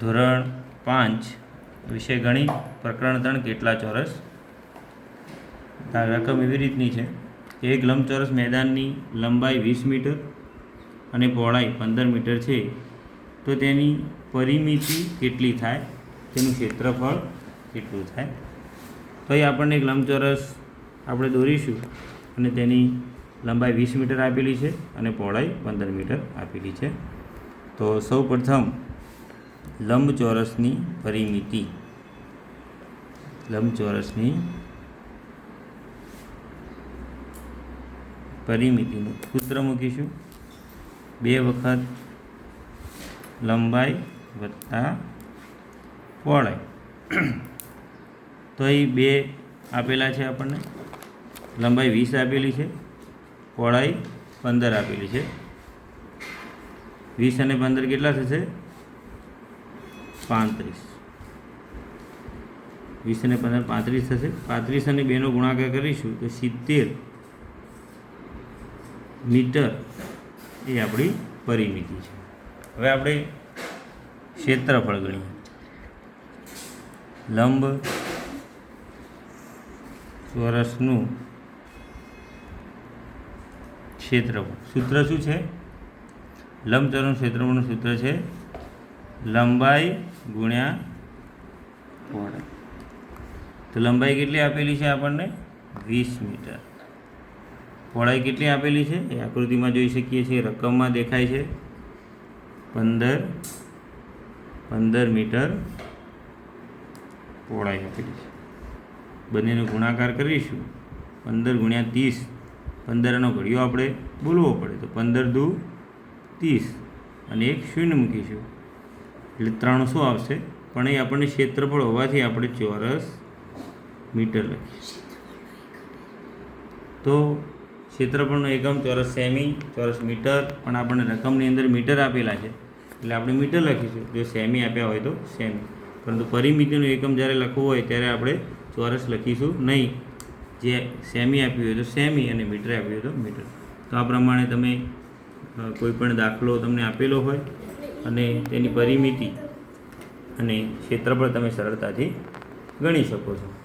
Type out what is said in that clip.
ધોરણ પાંચ વિષય ગણિત, પ્રકરણ ત્રણ કેટલા ચોરસ? રકમ એવી રીતની છે. એક લંબચોરસ મેદાનની લંબાઈ વીસ મીટર અને પહોળાઈ પંદર મીટર છે. તો તેની પરિમિતિ કેટલી થાય? તેનું ક્ષેત્રફળ કેટલું થાય? તો એ આપણને એક લંબચોરસ આપણે દોરીશું અને તેની લંબાઈ વીસ મીટર આપેલી છે અને પહોળાઈ પંદર મીટર આપેલી છે. તો સૌ પ્રથમ લંબચોરસની પરિમિતિ. લંબચોરસની પરિમિતિનું સૂત્ર મૂકીશું. બે વખત લંબાઈ વત્તા પહોળાઈ. તો અહીં બે આપેલા છે આપણને. લંબાઈ વીસ આપેલી છે, પહોળાઈ પંદર આપેલી છે. વીસ અને પંદર કેટલા થશે? પાંત્રીસ. વીસ અને પંદર પાંત્રીસ થશે. પાંત્રીસ અને બેનો ગુણાકાર કરીશું તો સિત્તેર મીટર એ આપણી પરિમિતિ છે. હવે આપણે ક્ષેત્રફળ ગણીએ. લંબ ચોરસનું ક્ષેત્રફળ. સૂત્ર શું છે? લંબચોરસ ક્ષેત્રફળનું સૂત્ર છે લંબાઈ ગુણ્યા પહોળાઈ તો લંબાઈ કેટલી આપેલી છે આપણને? વીસ મીટર. પહોળાઈ કેટલી આપેલી છે? એ આકૃતિમાં જોઈ શકીએ છીએ રકમમાં દેખાય છે. પંદર પંદર મીટર પહોળાઈ આપેલી છે. બંનેનો ગુણાકાર કરીશું. પંદર ગુણ્યા ત્રીસ. પંદરનો ઘડિયો આપણે બોલવો પડે. તો પંદર દુ ત્રીસ. અને એક શૂન્ય મૂકીશું. એટલે ત્રણસો આવશે? પણ એ આપણને ક્ષેત્રફળ હોવાથી આપણે ચોરસ મીટર લખીએ. તો ક્ષેત્રફળનો એકમ ચોરસ સેમી, ચોરસ મીટર, પણ આપણને રકમની અંદર મીટર આપેલા છે. એટલે આપણે મીટર લખીશું. જો સેમી આપ્યા હોય તો સેમી. પરંતુ પરિમિતિનું એકમ જ્યારે લખવું હોય ત્યારે આપણે ચોરસ લખીશું નહીં. જે સેમી આપ્યું હોય તો સેમી અને મીટર આપ્યું હોય તો મીટર. તો આ પ્રમાણે તમે કોઈ પણ દાખલો તમને આપેલો હોય. અને તેની પરિમિતિ અને ક્ષેત્રફળ તમે સરળતાથી ગણી શકો છો.